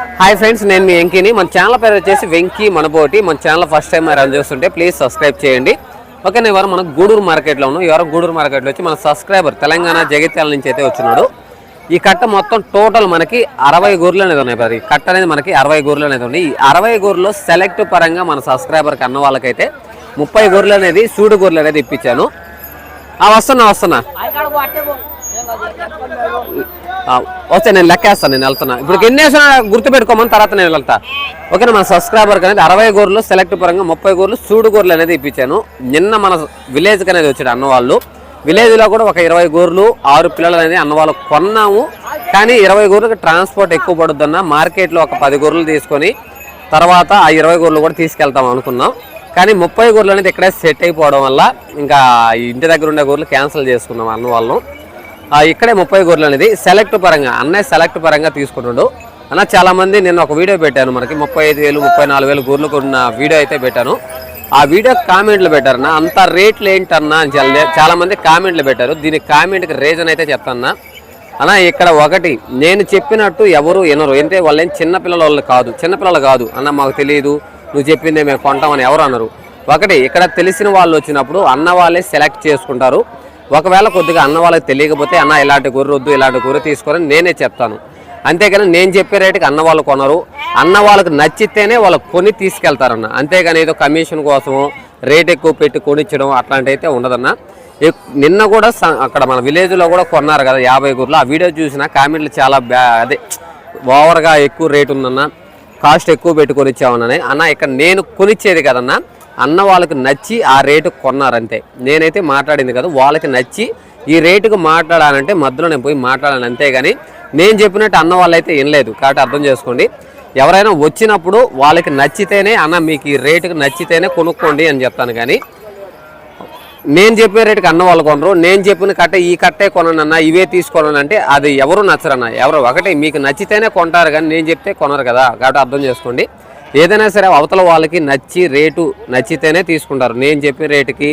Hi friends నేను మీ వెంకీని. మన channel పేరు వచ్చేసి వెంకీ మనబోటి. మన ఛానల్ ఫస్ట్ టైం రన్ చేస్తుంటే ప్లీజ్ సబ్స్క్రైబ్ చేయండి. ఓకే నేను ఎవరు మన గూడూరు మార్కెట్లో ఉన్నాం. ఎవరు గూడూరు మార్కెట్లో వచ్చి మన సబ్స్క్రైబర్ తెలంగాణ జగిత్యాల నుంచి అయితే వచ్చినాడు. ఈ కట్ట మొత్తం టోటల్ మనకి అరవై గూర్లు అనేది ఉన్నాయి మరి. ఈ కట్ట అనేది మనకి అరవై గూర్లు అనేది ఉంది ఈ అరవై గూర్లో సెలెక్ట్ పరంగా మన సబ్స్క్రైబర్కి అన్న వాళ్ళకైతే ముప్పై గూర్లు అనేది సూడు గూర్లు అనేది ఇప్పించాను. ఆ, వస్తున్నా వస్తున్నా. వస్తే నేను లెక్కేస్తాను నేను వెళ్తున్నా. ఇప్పుడు ఎన్ని వేసినా గుర్తు తర్వాత నేను వెళ్తా. ఓకేనా మన సబ్స్క్రైబర్కి అనేది అరవై గోర్లు సెలెక్ట్ పరంగా ముప్పై గోర్లు సూడు గోర్లు అనేది ఇప్పించాను. నిన్న మన విలేజ్కి అనేది వచ్చాడు అన్నవాళ్ళు. విలేజ్లో కూడా ఒక ఇరవై గోర్లు ఆరు పిల్లలు అనేది అన్నవాళ్ళు కొన్నాము. కానీ ఇరవై గోర్లకు ట్రాన్స్పోర్ట్ ఎక్కువ పడుద్దన్న మార్కెట్లో ఒక పది గొర్రెలు తీసుకొని తర్వాత ఆ ఇరవై గొర్రెలు కూడా తీసుకెళ్తాం అనుకున్నాం. కానీ ముప్పై గొర్రెలు అనేది ఇక్కడే సెట్ అయిపోవడం వల్ల ఇంకా ఇంటి దగ్గర ఉండే గొర్రెలు క్యాన్సిల్ చేసుకున్నాం అన్న వాళ్ళం ఇక్కడే ముప్పై గొర్రెలు అనేది సెలెక్ట్ పరంగా అన్నయ్య సెలెక్ట్ పరంగా తీసుకుంటుండు. అన్న చాలామంది నేను ఒక వీడియో పెట్టాను మనకి ముప్పై ఐదు వేలు ముప్పై నాలుగు వేలు గొర్రెలు కొన్న వీడియో అయితే పెట్టాను. ఆ వీడియో కామెంట్లు పెట్టారన్నా అంత రేట్లు ఏంటన్నా అని చాలా కామెంట్లు పెట్టారు. దీనికి కామెంట్కి రీజన్ అయితే చెప్తాన్నా అన్నా. ఇక్కడ ఒకటి నేను చెప్పినట్టు ఎవరు వినరు. అంటే వాళ్ళు ఏం చిన్నపిల్లల వాళ్ళు కాదు చిన్నపిల్లలు కాదు. అన్న మాకు తెలియదు నువ్వు చెప్పిందే మేము కొంటామని ఎవరు అన్నారు ఒకటి ఇక్కడ తెలిసిన వాళ్ళు వచ్చినప్పుడు అన్న వాళ్ళే సెలెక్ట్ చేసుకుంటారు. ఒకవేళ కొద్దిగా అన్న వాళ్ళకి తెలియకపోతే అన్న ఇలాంటి గొర్రె వద్దు ఇలాంటి గొర్రె తీసుకొని నేనే చెప్తాను. అంతేగాని నేను చెప్పే రేటుకి అన్న వాళ్ళు కొనరు. అన్న వాళ్ళకి నచ్చితేనే వాళ్ళు కొని తీసుకెళ్తారన్న. అంతేగాని ఏదో కమిషన్ కోసము రేట్ ఎక్కువ పెట్టి కొనిచ్చడం అట్లాంటి అయితే ఉండదన్న. నిన్న కూడా అక్కడ మన విలేజ్లో కూడా కొన్నారు కదా యాభై గొర్రెలు ఆ వీడియో చూసిన కామెంట్లు చాలా బ్యా అదే ఓవర్గా ఎక్కువ రేట్ ఉందన్న. కాస్ట్ ఎక్కువ పెట్టుకొని ఇచ్చామన్నా అన్న ఇక్కడ నేను కొనిచ్చేది కదన్నా అన్న వాళ్ళకి నచ్చి ఆ రేటుకు కొన్నారంతే. నేనైతే మాట్లాడింది కదా వాళ్ళకి నచ్చి ఈ రేటుకు మాట్లాడాలంటే మధ్యలో నేను పోయి మాట్లాడాను అంతేగాని నేను చెప్పినట్టు అన్న వాళ్ళైతే వినలేదు కాబట్టి అర్థం చేసుకోండి. ఎవరైనా వచ్చినప్పుడు వాళ్ళకి నచ్చితేనే అన్న మీకు ఈ రేటుకి నచ్చితేనే కొనుక్కోండి అని చెప్తాను కానీ నేను చెప్పే రేటుకి అన్న వాళ్ళు కొనరు. నేను చెప్పిన కట్టే ఈ కట్టే కొనను ఇవే తీసుకోనంటే అంటే అది ఎవరు నచ్చరన్న. ఎవరు ఒకటే మీకు నచ్చితేనే కొంటారు కానీ నేను చెప్తే కొనరు కదా. కాబట్టి అర్థం చేసుకోండి. ఏదైనా సరే అవతల వాళ్ళకి నచ్చి రేటు నచ్చితేనే తీసుకుంటారు. నేను చెప్పే రేటుకి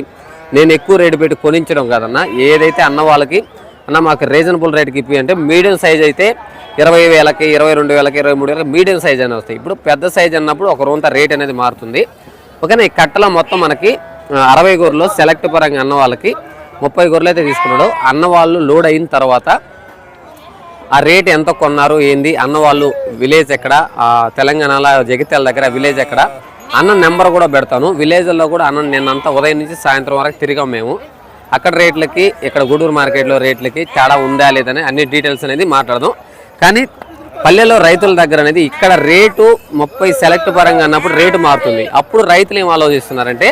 నేను ఎక్కువ రేటు పెట్టి కొనించడం కదన్నా ఏదైతే అన్న వాళ్ళకి అన్న మాకు రీజనబుల్ రేట్కి ఇప్పి అంటే మీడియం సైజ్ అయితే ఇరవై వేలకి ఇరవై రెండు వేలకి ఇరవై మూడు వేలకి మీడియం సైజ్ అనేది వస్తాయి. ఇప్పుడు పెద్ద సైజ్ అన్నప్పుడు ఒక రూంత రేట్ అనేది మారుతుంది. ఓకేనా ఈ కట్టలో మొత్తం మనకి అరవై గొర్రెలు సెలెక్ట్ పరంగా అన్న వాళ్ళకి ముప్పై గొర్రెలు అయితే తీసుకున్నాడు. అన్న వాళ్ళు లోడ్ అయిన తర్వాత ఆ రేట్ ఎంత కొన్నారు ఏంది అన్న వాళ్ళు విలేజ్ ఎక్కడ? తెలంగాణలో జగిత్యాల దగ్గర విలేజ్ ఎక్కడ? అన్న నెంబర్ కూడా పెడతాను. విలేజ్లో కూడా అన్న నిన్నంతా ఉదయం నుంచి సాయంత్రం వరకు తిరిగాం మేము. అక్కడ రేట్లకి ఇక్కడ గూడూరు మార్కెట్లో రేట్లకి తేడా ఉందా లేదని అన్ని డీటెయిల్స్ అనేది మాట్లాడదాం. కానీ పల్లెల్లో రైతుల దగ్గర అనేది ఇక్కడ రేటు ముప్పై సెలెక్ట్ పరంగా అన్నప్పుడు రేటు మారుతుంది. అప్పుడు రైతులు ఏం ఆలోచిస్తున్నారంటే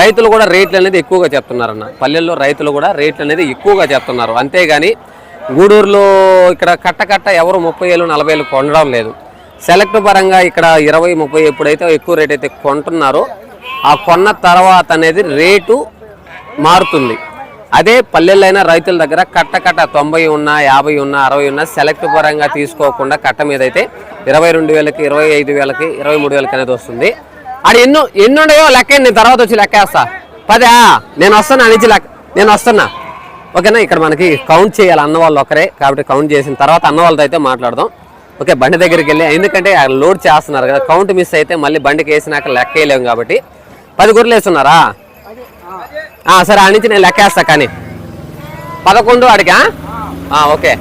రైతులు కూడా రేట్లు అనేది ఎక్కువగా చెప్తున్నారన్న. పల్లెల్లో రైతులు కూడా రేట్లు అనేది ఎక్కువగా చెప్తున్నారు. అంతేగాని గూడూరులో ఇక్కడ కట్ట కట్ట ఎవరు ముప్పై ఏళ్ళు నలభై ఏళ్ళు కొనడం లేదు. సెలెక్ట్ పరంగా ఇక్కడ ఇరవై ముప్పై ఎప్పుడైతే ఎక్కువ రేట్ అయితే కొంటున్నారో ఆ కొన్న తర్వాత అనేది రేటు మారుతుంది. అదే పల్లెల్లో రైతుల దగ్గర కట్ట కట్ట తొంభై ఉన్నా యాభై ఉన్నా అరవై ఉన్నా సెలెక్ట్ పరంగా తీసుకోకుండా కట్ట మీద అయితే ఇరవై రెండు వేలకి ఇరవై ఐదు వేలకి ఇరవై మూడు వేలకి అనేది వస్తుంది. అది ఎన్నో ఎన్నుండయో లెక్క నేను తర్వాత వచ్చి లెక్కేస్తా. పదా నేను వస్తాను నుంచి లెక్క నేను వస్తున్నా. ఓకేనా? ఇక్కడ మనకి కౌంట్ చేయాలి అన్న వాళ్ళు ఒకరే కాబట్టి కౌంట్ చేసిన తర్వాత అన్న వాళ్ళతో అయితే మాట్లాడదాం. ఓకే బండి దగ్గరికి వెళ్ళి ఎందుకంటే లోడ్ చేస్తున్నారు కదా కౌంట్ మిస్ అయితే మళ్ళీ బండికి వేసినాక లెక్క వేయలేము కాబట్టి. పది గొర్రెలు వేస్తున్నారా? సరే ఆ నుంచి నేను లెక్కేస్తా కానీ. పదకొండు అడిగా ఓకే.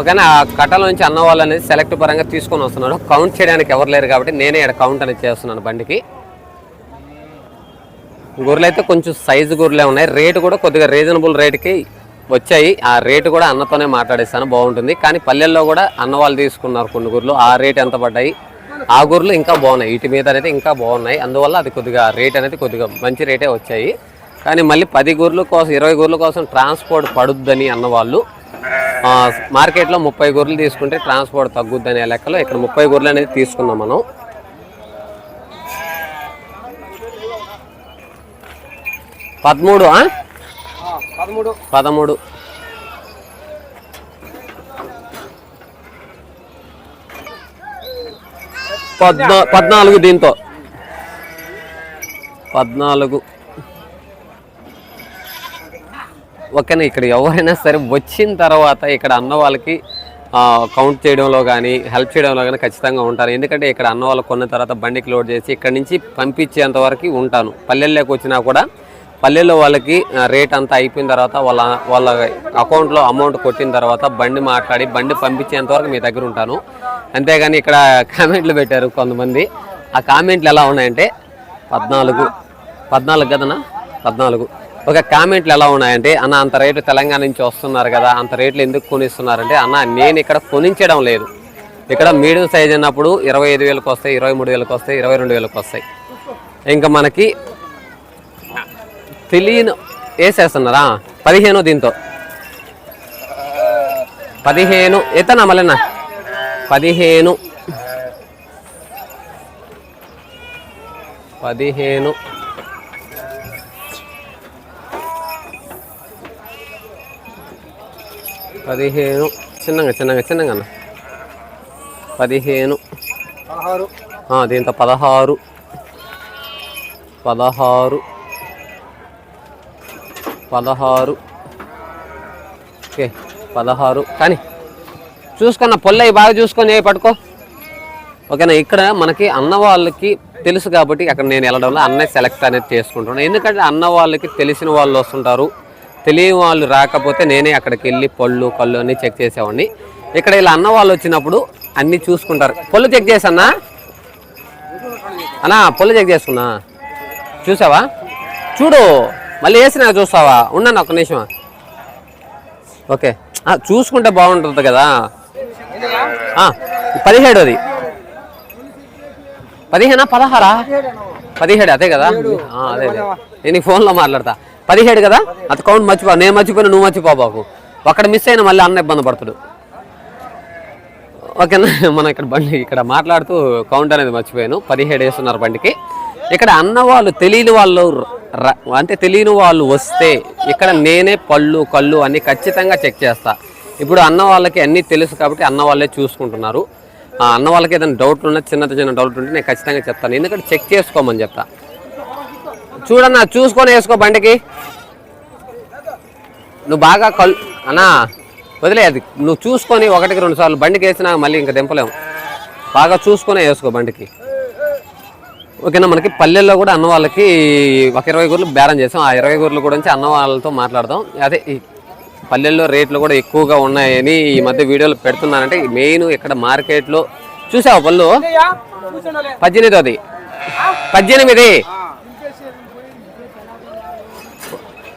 ఓకేనా? ఆ కట్టల నుంచి అన్న వాళ్ళు అనేది సెలెక్ట్ పరంగా తీసుకొని వస్తున్నాడు. కౌంట్ చేయడానికి ఎవరు లేరు కాబట్టి నేనే ఇక్కడ కౌంట్ అనేది చేస్తున్నాను బండికి. గొర్రెలు అయితే కొంచెం సైజు గొర్రెలే ఉన్నాయి. రేటు కూడా కొద్దిగా రీజనబుల్ రేటుకి వచ్చాయి. ఆ రేటు కూడా అన్నతోనే మాట్లాడేస్తాను బాగుంటుంది. కానీ పల్లెల్లో కూడా అన్న వాళ్ళు తీసుకున్నారు కొన్ని గొర్రెలు. ఆ రేట్ ఎంత పడ్డాయి? ఆ గొర్రెలు ఇంకా బాగున్నాయి. వీటి మీద అనేది ఇంకా బాగున్నాయి. అందువల్ల అది కొద్దిగా రేట్ అనేది కొద్దిగా మంచి రేటే వచ్చాయి. కానీ మళ్ళీ పది గొర్రెల కోసం ఇరవై గొర్రెల కోసం ట్రాన్స్పోర్ట్ పడుద్దని అన్నవాళ్ళు మార్కెట్లో ముప్పై గొర్రెలు తీసుకుంటే ట్రాన్స్పోర్ట్ తగ్గుద్దనే లెక్కలో ఇక్కడ ముప్పై గొర్రెలు అనేది తీసుకున్నాం మనం. పదమూడు? పదమూడు. పదమూడు. పద్నా పద్నాలుగు దీంతో. పద్నాలుగు. ఓకేనా ఇక్కడ ఎవరైనా సరే వచ్చిన తర్వాత ఇక్కడ అన్న వాళ్ళకి కౌంట్ చేయడంలో కానీ హెల్ప్ చేయడంలో కానీ ఖచ్చితంగా ఉంటాను ఎందుకంటే ఇక్కడ అన్న వాళ్ళు కొన్న తర్వాత బండికి లోడ్ చేసి ఇక్కడ నుంచి పంపించేంత వరకు ఉంటాను. పల్లెల్లోకి వచ్చినా కూడా పల్లెల్లో వాళ్ళకి రేట్ అంతా అయిపోయిన తర్వాత వాళ్ళ వాళ్ళ అకౌంట్లో అమౌంట్ కొట్టిన తర్వాత బండి మాట్లాడి బండి పంపించేంత వరకు మీ దగ్గర ఉంటాను. అంతేగాని ఇక్కడ కామెంట్లు పెట్టారు కొంతమంది. ఆ కామెంట్లు ఎలా ఉన్నాయంటే పద్నాలుగు పద్నాలుగు కదనా పద్నాలుగు. ఒక కామెంట్లు ఎలా ఉన్నాయంటే అన్న అంత రేటు తెలంగాణ నుంచి వస్తున్నారు కదా అంత రేట్లు ఎందుకు కొనిస్తున్నారంటే అన్న నేను ఇక్కడ కొనించడం లేదు. ఇక్కడ మీడియం సైజ్ అన్నప్పుడు ఇరవై ఐదు వేలకు వస్తాయి ఇరవై మూడు వేలకు వస్తాయి ఇరవై రెండు వేలకు వస్తాయి. ఇంకా మనకి తెలియని వేసేస్తున్నారా పదిహేను దీంతో. పదిహేను. ఎత్తనా మళ్ళీ పదిహేను. పదిహేను. పదిహేను. చిన్నగా చిన్నగా చిన్నగా అన్న. పదిహేను. పదహారు. దీంతో పదహారు. పదహారు. పదహారు. ఓకే పదహారు. కానీ చూసుకున్న పొల్లయి బాగా చూసుకొని ఏ పట్టుకో. ఓకేనా ఇక్కడ మనకి అన్న వాళ్ళకి తెలుసు కాబట్టి అక్కడ నేను వెళ్ళడంలో అన్నయ్య సెలెక్ట్ అనేది చేసుకుంటున్నాను. ఎందుకంటే అన్న వాళ్ళకి తెలిసిన వాళ్ళు వస్తుంటారు. తెలియని వాళ్ళు రాకపోతే నేనే అక్కడికి వెళ్ళి పళ్ళు కళ్ళు అన్నీ చెక్ చేసేవాడిని. ఇక్కడ ఇలా అన్న వాళ్ళు వచ్చినప్పుడు అన్నీ చూసుకుంటారు. పళ్ళు చెక్ చేసన్నా అన్నా పళ్ళు చెక్ చేసుకున్నా. చూసావా? చూడు. మళ్ళీ వేసినా చూస్తావా? ఉన్నాను ఒక్క నిమిషం. ఓకే. ఆ, చూసుకుంటే బాగుంటుంది కదా? ఆ, పదిహేడు అది పదిహేనా? పదహారా? పదిహేడు అదే కదా? అదే అదే. నేను ఈ ఫోన్లో మాట్లాడతా. పదిహేడు కదా? అది కౌంట్ మర్చిపో నేను మర్చిపోయినా నువ్వు మర్చిపో బాబు. అక్కడ మిస్ అయినా మళ్ళీ అన్న ఇబ్బంది పడతాడు. ఓకేనా? మనం ఇక్కడ బండి ఇక్కడ మాట్లాడుతూ కౌంట్ అనేది మర్చిపోయాను. పదిహేడు వేస్తున్నారు బండికి. ఇక్కడ అన్నవాళ్ళు తెలియని వాళ్ళు అంటే తెలియని వాళ్ళు వస్తే ఇక్కడ నేనే పళ్ళు కళ్ళు అన్ని ఖచ్చితంగా చెక్ చేస్తా. ఇప్పుడు అన్న వాళ్ళకి అన్నీ తెలుసు కాబట్టి అన్న వాళ్ళే చూసుకుంటున్నారు. ఆ అన్న వాళ్ళకి ఏదైనా డౌట్లు ఉన్నా చిన్న చిన్న డౌట్ ఉంటే నేను ఖచ్చితంగా చెప్తాను. ఎందుకంటే చెక్ చేసుకోమని చెప్తా. చూడన్నా చూసుకొని వేసుకో బండికి. నువ్వు బాగా కల్ అన్నా వదిలే అది. నువ్వు చూసుకొని ఒకటికి రెండు సార్లు బండికి వేసినా మళ్ళీ ఇంకా దింపలేము బాగా చూసుకొని వేసుకో బండికి. ఓకేనా? మనకి పల్లెల్లో కూడా అన్న వాళ్ళకి ఒక ఇరవై గూర్లు బేరం చేసాం. ఆ ఇరవై గూర్లు కూడా నుంచి అన్న వాళ్ళతో మాట్లాడదాం. అదే ఈ పల్లెల్లో రేట్లు కూడా ఎక్కువగా ఉన్నాయని ఈ మధ్య వీడియోలు పెడుతున్నానంటే మెయిన్ ఇక్కడ మార్కెట్లో చూసావు పళ్ళు? పద్దెనిమిది అది. పద్దెనిమిది.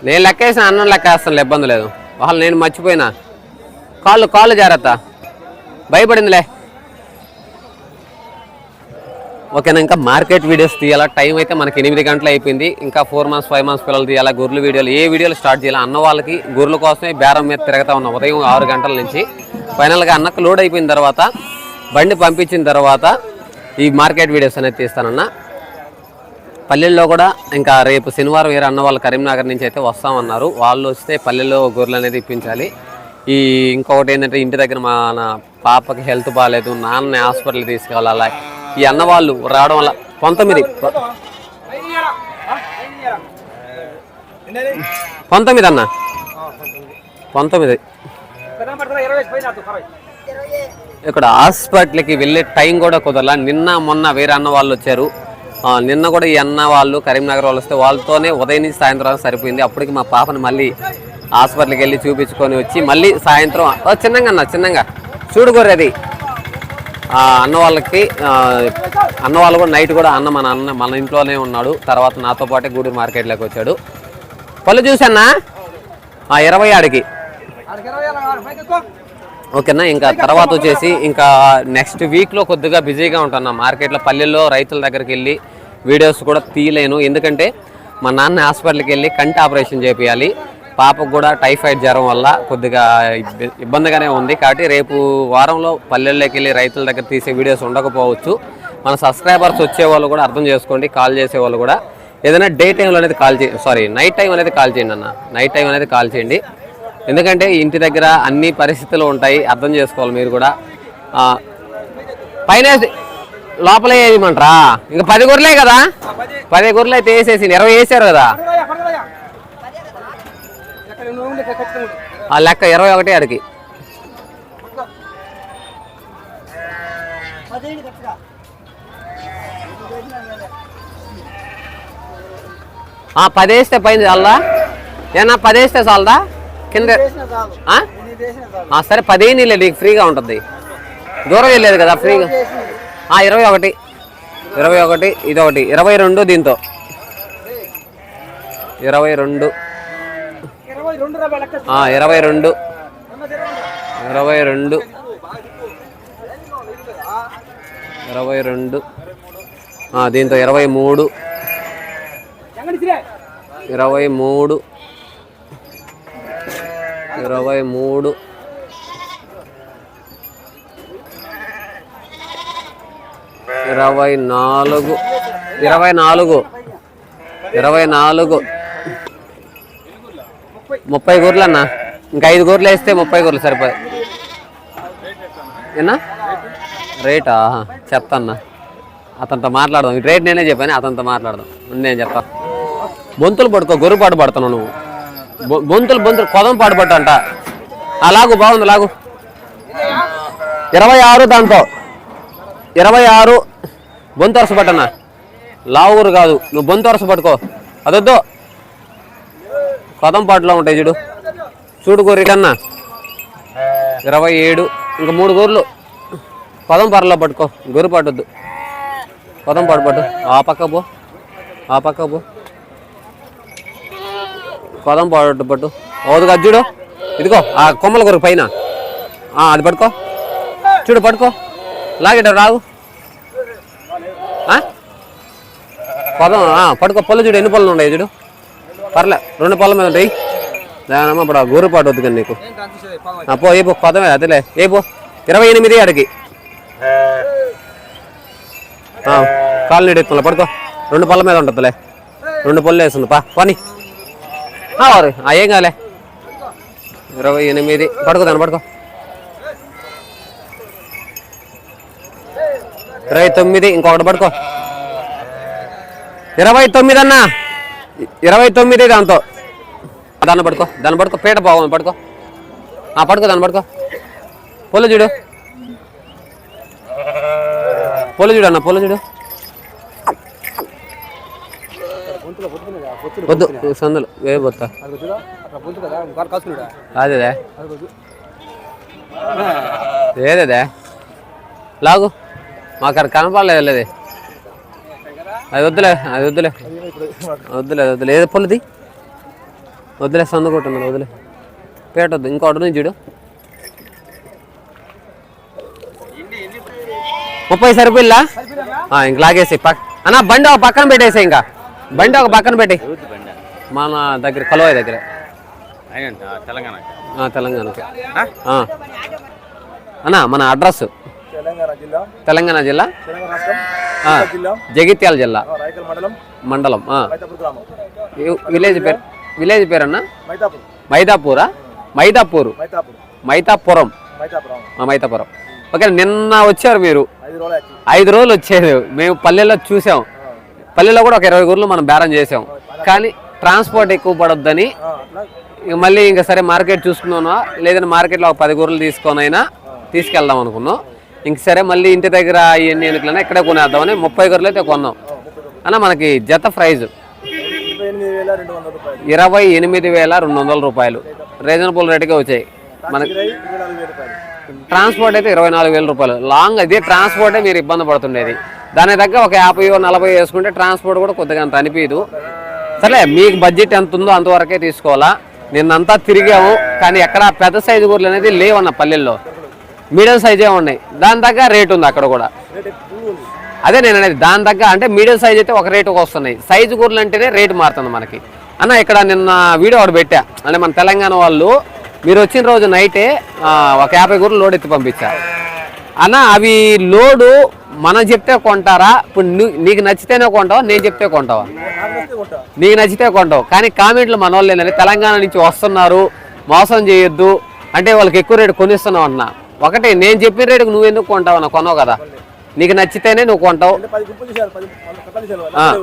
నేను లెక్కేసిన అన్నం లెక్క వేస్తాను ఇబ్బంది లేదు. వాళ్ళు నేను మర్చిపోయినా. కాళ్ళు కాళ్ళు జాగ్రత్త. భయపడిందిలే. ఓకేనా ఇంకా మార్కెట్ వీడియోస్ తీయాలా? టైం అయితే మనకి ఎనిమిది గంటలు అయిపోయింది. ఇంకా ఫోర్ మంత్స్ ఫైవ్ మంత్స్ పిల్లలు తీయాలా? గొర్రెలు వీడియోలు. ఏ వీడియోలు స్టార్ట్ చేయాలి? అన్న వాళ్ళకి గొర్రెల కోసమే బేరం మీద తిరగతా ఉన్నాం. ఉదయం ఆరు గంటల నుంచి. ఫైనల్గా అన్నకు లోడ్ అయిపోయిన తర్వాత బండి పంపించిన తర్వాత ఈ మార్కెట్ వీడియోస్ అనేది తీస్తానన్న. పల్లెల్లో కూడా ఇంకా రేపు శనివారం వేరే అన్న వాళ్ళు కరీంనగర్ నుంచి అయితే వస్తామన్నారు. వాళ్ళు వస్తే పల్లెల్లో గొర్రెలు అనేది ఇప్పించాలి. ఈ ఇంకొకటి ఏంటంటే ఇంటి దగ్గర మా పాపకి హెల్త్ బాగాలేదు. నాన్న హాస్పిటల్ తీసుకెళ్ళాలి. ఈ అన్న వాళ్ళు రావడం వల్ల. పంతొమ్మిది. పంతొమ్మిది అన్న. పంతొమ్మిది. ఇక్కడ హాస్పిటల్కి వెళ్ళే టైం కూడా కుదరలా. నిన్న మొన్న వేరే అన్న వాళ్ళు వచ్చారు. నిన్న కూడా ఈ అన్న వాళ్ళు కరీంనగర్ వాళ్ళు వస్తే వాళ్ళతోనే ఉదయం నుంచి సాయంత్రం సరిపోయింది. అప్పటికి మా పాపని మళ్ళీ హాస్పిటల్కి వెళ్ళి చూపించుకొని వచ్చి మళ్ళీ సాయంత్రం. ఓ, చిన్నగా అన్న చిన్నగా. చూడు అది అన్న వాళ్ళకి అన్న వాళ్ళు కూడా నైట్ కూడా అన్న మన అన్న మన ఇంట్లోనే ఉన్నాడు. తర్వాత నాతో పాటే గూడూరు మార్కెట్లోకి వచ్చాడు. పళ్ళు చూసన్నా ఇరవై ఆడికి. ఇరవై ఓకేనా? ఇంకా తర్వాత వచ్చేసి ఇంకా నెక్స్ట్ వీక్లో కొద్దిగా బిజీగా ఉంటాను. మార్కెట్లో పల్లెల్లో రైతుల దగ్గరికి వెళ్ళి వీడియోస్ కూడా తీయలేను. ఎందుకంటే మా నాన్న హాస్పిటల్కి వెళ్ళి కంటి ఆపరేషన్ చేపించాలి పాపకు కూడా టైఫాయిడ్ జ్వరం వల్ల కొద్దిగా ఇబ్బందిగానే ఉంది. కాబట్టి రేపు వారంలో పల్లెల్లోకి వెళ్ళి రైతుల దగ్గర తీసే వీడియోస్ ఉండకపోవచ్చు. మన సబ్స్క్రైబర్స్ వచ్చే వాళ్ళు కూడా అర్థం చేసుకోండి కాల్ చేసే వాళ్ళు కూడా. ఏదైనా డే టైంలో అనేది కాల్ చే సారీ నైట్ టైం అనేది కాల్ చేయండి అన్న. నైట్ టైం అనేది కాల్ చేయండి. ఎందుకంటే ఇంటి దగ్గర అన్ని పరిస్థితులు ఉంటాయి అర్థం చేసుకోవాలి మీరు కూడా. పైన లోపలే లోపల వేయమంటారా ఇంకా పది గొర్రెలే కదా? పది గొర్రెలు అయితే వేసేసి ఇరవై వేసారు కదా పర్వాలేదు, పర్వాలేదు. ఎక్కడ నువ్వు ఉండి ఇక్కడ ఖచ్చితంగా ఉండు. ఆ లెక్క ఇరవై ఒకటి అడిగి. ఆ, పది వేస్తే పైన చాలదా? ఏనా పది వేస్తే చాలదా? కింద సరే పదిహేను లేదు నీకు ఫ్రీగా ఉంటుంది. దూరం వెళ్ళేది కదా ఫ్రీగా. ఆ, ఇరవై ఒకటి. ఇరవై ఒకటి ఇది ఒకటి ఇరవై రెండు దీంతో. ఇరవై రెండు. ఇరవై రెండు ఇరవై రెండు. ఇరవై రెండు. దీంతో ఇరవై మూడు. ఇరవై మూడు. ఇరవై మూడు. ఇరవై నాలుగు. ఇరవై నాలుగు. ఇరవై నాలుగు. ముప్పై గోర్లు అన్న. ఇంకా ఐదు గోర్లు వేస్తే ముప్పై గోర్లు సరిపోయి ఏనా? రేటా? చెప్తా అన్న అతనితో మాట్లాడదాం. ఈ రేట్ నేనే చెప్పాను అతనితో మాట్లాడదాం. నేను చెప్తా. బొంతులు పడుకో గొర్రె పాటు పడుతున్నావు నువ్వు. బొ- బొంతులు బొంతులు కొదం పాటు పట్టంట ఆ, లాగు బాగుంది లాగు. ఇరవై ఆరు దాంతో. ఇరవై ఆరు. బొంతు వరుస పట్టన్నా. లావుగురు కాదు. నువ్వు బొంతు వరుస పట్టుకో. అదొద్దు. పాటలో ఉంటాయి చూడు. చూడు గొర్రె కన్నా ఇరవై ఏడు ఇంకా మూడు గొర్రెలు కొదం పాటలో పట్టుకో గొర్రె పట్టొద్దు కొదం పాటు పట్టు. ఆ పక్క పో ఆ పక్క పో. కొదం పాటు పట్టు. ఓదుగా చూడు. ఇదిగో ఆ కొమ్మల కొరకు పైన. అది పట్టుకో. చూడు పట్టుకో. లాగేట రావు. ఆ? కొదం పట్టుకో. పళ్ళు చూడు ఎన్ని పళ్ళు ఉన్నాయి చూడు. పర్లే రెండు పొలం మీద ఉంటాయి. దానమ్మ ఇప్పుడు ఆ గోరు పాటు వద్దు కానీ నీకు. ఆ, పో ఏ పో పదమే అదేలే. ఏ పో ఇరవై ఎనిమిది అడిగి. కాలు నీడెత్తున్నా పడుకో. రెండు పొలం మీద ఉంటుందిలే. రెండు పొల్లు వేస్తుంది పా పని. వారు ఏం కాలే. ఇరవై ఎనిమిది పడుకో దాన్ని పడుకో. ఇరవై తొమ్మిది ఇంకొకటి పడుకో. ఇరవై తొమ్మిది అన్నా. ఇరవై తొమ్మిది దాంతో. దాన్ని పడుకో దాన్ని పడుకో పీట బాగుంది పడుకో ఆ పడుకో దాన్ని పడుకో పొల్లు చూడు. పొల్లు చూడు అన్న పొల్లు చూడు. వద్దు సందులు వే పోతా అదేదే. ఏదేదే? లాగు. మాకు అక్కడ కనపడలేదు లేదు అది వద్దులే అది వద్దులే. వద్దులే అది వద్దులే. ఏదో పొలది వద్దులే సందు కొట్టున్నది వద్దులే. పేట వద్దు ఇంకోటి నుంచి చూడు. ముప్పై సరిపోయిల్లా ఇంక లాగేసి పక్ అన్న బండి ఒక పక్కన పెట్టేసి ఇంకా. బండి ఒక పక్కన పెట్టి. మన దగ్గర కలువాయి దగ్గర. తెలంగాణ తెలంగాణకి. ఆ. అన్న మన అడ్రస్ తెలంగాణ జిల్లా. తెలంగాణ జిల్లా? జగిత్యాల జిల్లా. మండలం. విలేజ్ పేరు విలేజ్ పేరన్నా? మైతాపూర్. మైదాపూరా మైదాపూరు మైతాపూర్. మైతాపురం. ఓకే నిన్న వచ్చారు మీరు. ఐదు రోజులు వచ్చి ఐదు రోజులు వచ్చేది మేము పల్లెల్లో చూసాం. పల్లెల్లో కూడా ఒక ఇరవై గూర్లు మనం బేరం చేసాం. కానీ ట్రాన్స్పోర్ట్ ఎక్కువ పడొద్దని మళ్ళీ ఇంకా సరే మార్కెట్ చూసుకున్నాను లేదంటే మార్కెట్లో ఒక పది గూరలు తీసుకొనైనా తీసుకెళ్దాం అనుకున్నాం. ఇంక సరే మళ్ళీ ఇంటి దగ్గర ఇవన్నీ ఎన్నికలన్నా ఇక్కడే కొనేద్దామని ముప్పై గొర్రెలు అయితే కొన్నాం. అన్న మనకి జత ప్రైజ్. ఇరవై ఎనిమిది వేల రెండు వందల రూపాయలు. రీజనబుల్ రేటుకే వచ్చాయి. మనకి ట్రాన్స్పోర్ట్ అయితే ఇరవై నాలుగు వేల రూపాయలు. లాంగ్ అదే ట్రాన్స్పోర్టే మీరు ఇబ్బంది పడుతుండేది. దాని దగ్గర ఒక యాభై నలభై వేసుకుంటే ట్రాన్స్పోర్ట్ కూడా కొద్దిగా అంత అనిపించదు సరే మీకు బడ్జెట్ ఎంత ఉందో అంతవరకే తీసుకోవాలా. నిన్నంతా తిరిగాము కానీ ఎక్కడ పెద్ద సైజు గూరలు అనేది లేవన్న పల్లెల్లో. మీడియం సైజే ఉన్నాయి. దాని దగ్గర రేట్ ఉంది అక్కడ కూడా. అదే నేను అనేది దాని దగ్గర అంటే మీడియం సైజ్ అయితే ఒక రేటుకి వస్తున్నాయి. సైజు గూరలు అంటేనే రేటు మారుతుంది మనకి. అన్న ఇక్కడ నిన్న వీడియో ఒకటి పెట్టా. అంటే మన తెలంగాణ వాళ్ళు మీరు వచ్చిన రోజు నైటే ఒక యాభై గూరలు లోడ్ ఎత్తి పంపించా అన్న అవి లోడు మనం చెప్తే కొంటారా? ఇప్పుడు నీకు నచ్చితేనే కొంటావా? నేను చెప్తే కొంటావా? నాకు నచ్చితే కొంటావు. కానీ కామెంట్లు మన వాళ్ళు తెలంగాణ నుంచి వస్తున్నారు మోసం చేయొద్దు. అంటే వాళ్ళకి ఎక్కువ రేటు కొనిస్తున్నావు అన్న. ఒకటి నేను చెప్పిన రేటుకు నువ్వు ఎందుకు కొంటావు అన్న? కొనవు కదా. నీకు నచ్చితేనే నువ్వు కొంటావు. నాకు.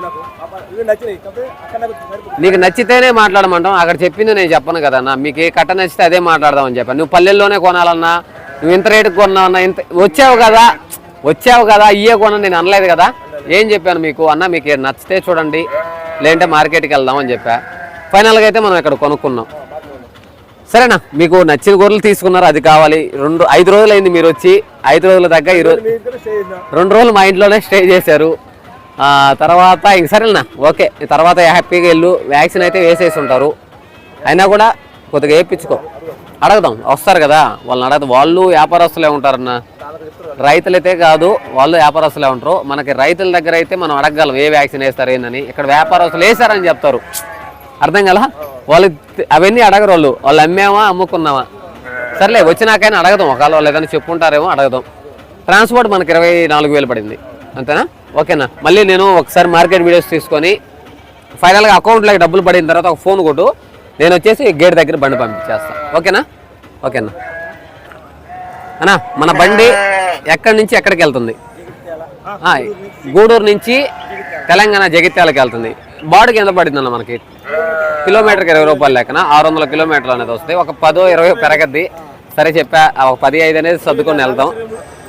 నచ్చితేనే మాట్లాడమంటాం. అక్కడ చెప్పింది నేను చెప్పను కదన్నా మీకు ఏ కట్ట నచ్చితే అదే మాట్లాడదామని చెప్పాను. నువ్వు పల్లెల్లోనే కొనాలన్నా నువ్వు ఇంత రేటుకి కొన్నావన్నా ఇంత వచ్చావు కదా. వచ్చావు కదా ఇయ్యే కొన నేను అనలేదు కదా. ఏం చెప్పాను మీకు అన్న? మీకు నచ్చితే చూడండి. లేదంటే మార్కెట్కి వెళ్దాం అని చెప్పా ఫైనల్గా అయితే మనం ఇక్కడ కొనుక్కున్నాం. సరేనా మీకు నచ్చిన గొర్రెలు తీసుకున్నారు అది కావాలి. రెండు ఐదు రోజులు అయింది మీరు వచ్చి ఐదు రోజుల దగ్గర ఈరోజు రెండు రోజులు మా ఇంట్లోనే స్టే చేశారు. తర్వాత ఇంక సరేనా ఓకే. తర్వాత హ్యాపీగా వెళ్ళు. వ్యాక్సిన్ అయితే వేసేసి ఉంటారు. అయినా కూడా కొద్దిగా వేయించుకో. అడగదాం వస్తారు కదా. వాళ్ళని అడగదు. వాళ్ళు వ్యాపారస్తులే ఉంటారన్న. రైతులైతే కాదు వాళ్ళు వ్యాపారస్తులే ఉంటారు. మనకి రైతుల దగ్గర అయితే మనం అడగగలం ఏ వ్యాక్సిన్ వేస్తారు ఏందని. ఇక్కడ వ్యాపారస్తులు వేసారని చెప్తారు. అర్థం కదా? వాళ్ళు అవన్నీ అడగరు వాళ్ళు. వాళ్ళు అమ్మేవా అమ్ముకున్నావా? సర్లే వచ్చినాకైనా అడగదాం. ఒకవేళ వాళ్ళు ఏదైనా చెప్పుంటారేమో అడగదాం. ట్రాన్స్పోర్ట్ మనకి ఇరవై నాలుగు వేలు పడింది. అంతేనా? ఓకేనా? మళ్ళీ నేను ఒకసారి మార్కెట్ వీడియోస్ తీసుకొని ఫైనల్గా అకౌంట్లోకి డబ్బులు పడిన తర్వాత ఒక ఫోన్ కొట్టు. నేను వచ్చేసి గేట్ దగ్గర బండి పంపించేస్తాను ఓకేనా? ఓకేనా? అన్నా మన బండి ఎక్కడి నుంచి ఎక్కడికి వెళ్తుంది? గూడూరు నుంచి తెలంగాణ జగిత్యాలకు వెళ్తుంది. బాడుకి ఎంత పడిందన్న మనకి? కిలోమీటర్కి ఇరవై రూపాయలు లెక్కన ఆరు వందల కిలోమీటర్లు అనేది వస్తుంది. ఒక పదో ఇరవై పెరగద్ది. సరే చెప్పా ఆ ఒక పది ఐదు అనేది సర్దుకొని వెళ్తాం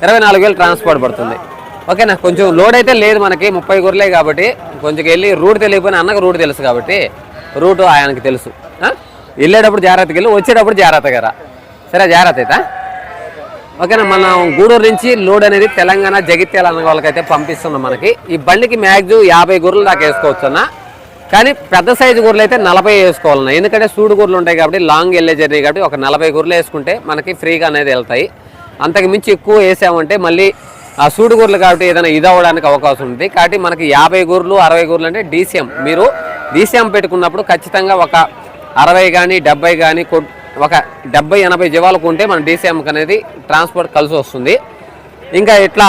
ఇరవై నాలుగు వేలు ట్రాన్స్పోర్ట్ పడుతుంది. ఓకేనా? కొంచెం లోడ్ అయితే లేదు మనకి ముప్పై గొర్రెలే కాబట్టి. కొంచెం వెళ్ళి రూట్ తెలియకపోయినా అన్నకు రూట్ తెలుసు కాబట్టి రూట్ ఆయనకి తెలుసు. వెళ్ళేటప్పుడు జాగ్రత్తకి వెళ్ళి వచ్చేటప్పుడు జాగ్రత్తగా రా సరే జాగ్రత్త అయితే ఓకేనా? మనం గూడూరు నుంచి లోడ్ అనేది తెలంగాణ జగిత్యాల అన్న వాళ్ళకైతే పంపిస్తున్నాం మనకి. ఈ బండికి మ్యాక్సిమం యాభై గొర్రెలు దాకా వేసుకోవచ్చు అన్న కానీ పెద్ద సైజు గొర్రెలు అయితే నలభై వేసుకోవాలన్న ఎందుకంటే సూడు గొర్రెలు ఉంటాయి కాబట్టి లాంగ్ వెళ్ళే జర్నీ కాబట్టి ఒక నలభై గొర్రెలు వేసుకుంటే మనకి ఫ్రీగా అనేది వెళ్తాయి. అంతకు మించి ఎక్కువ వేసామంటే మళ్ళీ ఆ సూడు గొర్రెలు కాబట్టి ఏదైనా ఇది అవ్వడానికి అవకాశం ఉంది. కాబట్టి మనకి యాభై గొర్రెలు అరవై గొర్రెలు అంటే డీసీఎం. మీరు డీసీఎం పెట్టుకున్నప్పుడు ఖచ్చితంగా ఒక అరవై కానీ డెబ్బై కానీ ఒక డెబ్బై ఎనభై జీవాలకు ఉంటే మన డీసీఎంకి అనేది ట్రాన్స్పోర్ట్ కలిసి వస్తుంది. ఇంకా ఇట్లా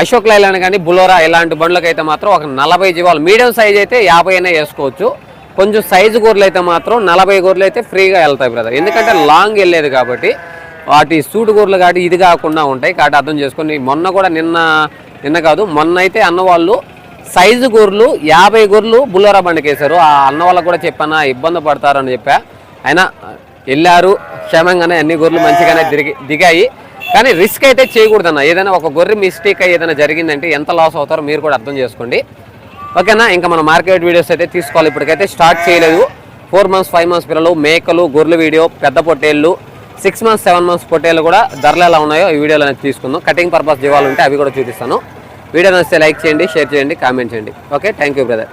అశోక్ లైలాండ్ కానీ బులోరా ఇలాంటి బండ్లకు అయితే మాత్రం ఒక నలభై జీవాలు. మీడియం సైజ్ అయితే యాభై అయినా వేసుకోవచ్చు. కొంచెం సైజు గొర్రెలు అయితే మాత్రం నలభై గొర్రెలు అయితే ఫ్రీగా వెళ్తాయి బ్రదర్ ఎందుకంటే లాంగ్ వెళ్ళేది కాబట్టి వాటి సూటు గొర్రెలు కాబట్టి ఇది కాకుండా ఉంటాయి. కాబట్టి అర్థం చేసుకొని మొన్న కూడా నిన్న నిన్న కాదు మొన్న అయితే అన్నవాళ్ళు సైజు గొర్రెలు యాభై గొర్రెలు బుల్లోరా బండికి వేశారు. ఆ అన్న వాళ్ళకు కూడా చెప్పానా ఇబ్బంది పడతారని చెప్పా. అయినా వెళ్ళారు క్షేమంగానే అన్ని గొర్రెలు మంచిగానే దిగి దిగాయి. కానీ రిస్క్ అయితే చేయకూడదన్న. ఏదైనా ఒక గొర్రె మిస్టేక్ ఏదైనా జరిగిందంటే ఎంత లాస్ అవుతారో మీరు కూడా అర్థం చేసుకోండి. ఓకేనా? ఇంకా మన మార్కెట్ వీడియోస్ అయితే తీసుకోవాలి. ఇప్పటికైతే స్టార్ట్ చేయలేదు. ఫోర్ మంత్స్ ఫైవ్ మంత్స్ పిల్లలు మేకలు గొర్రెల వీడియో పెద్ద పొట్టేళ్ళు సిక్స్ మంత్స్ సెవెన్ మంత్స్ పొట్టేళ్ళు కూడా ధరలు ఎలా ఉన్నాయో ఈ వీడియోలో అనేది తీసుకుందాం. కటింగ్ పర్పస్ జీవాలు ఉంటే అవి కూడా చూపిస్తాను. వీడియో నచ్చితే లైక్ చేయండి షేర్ చేయండి కామెంట్ చేయండి. Okay thank you brother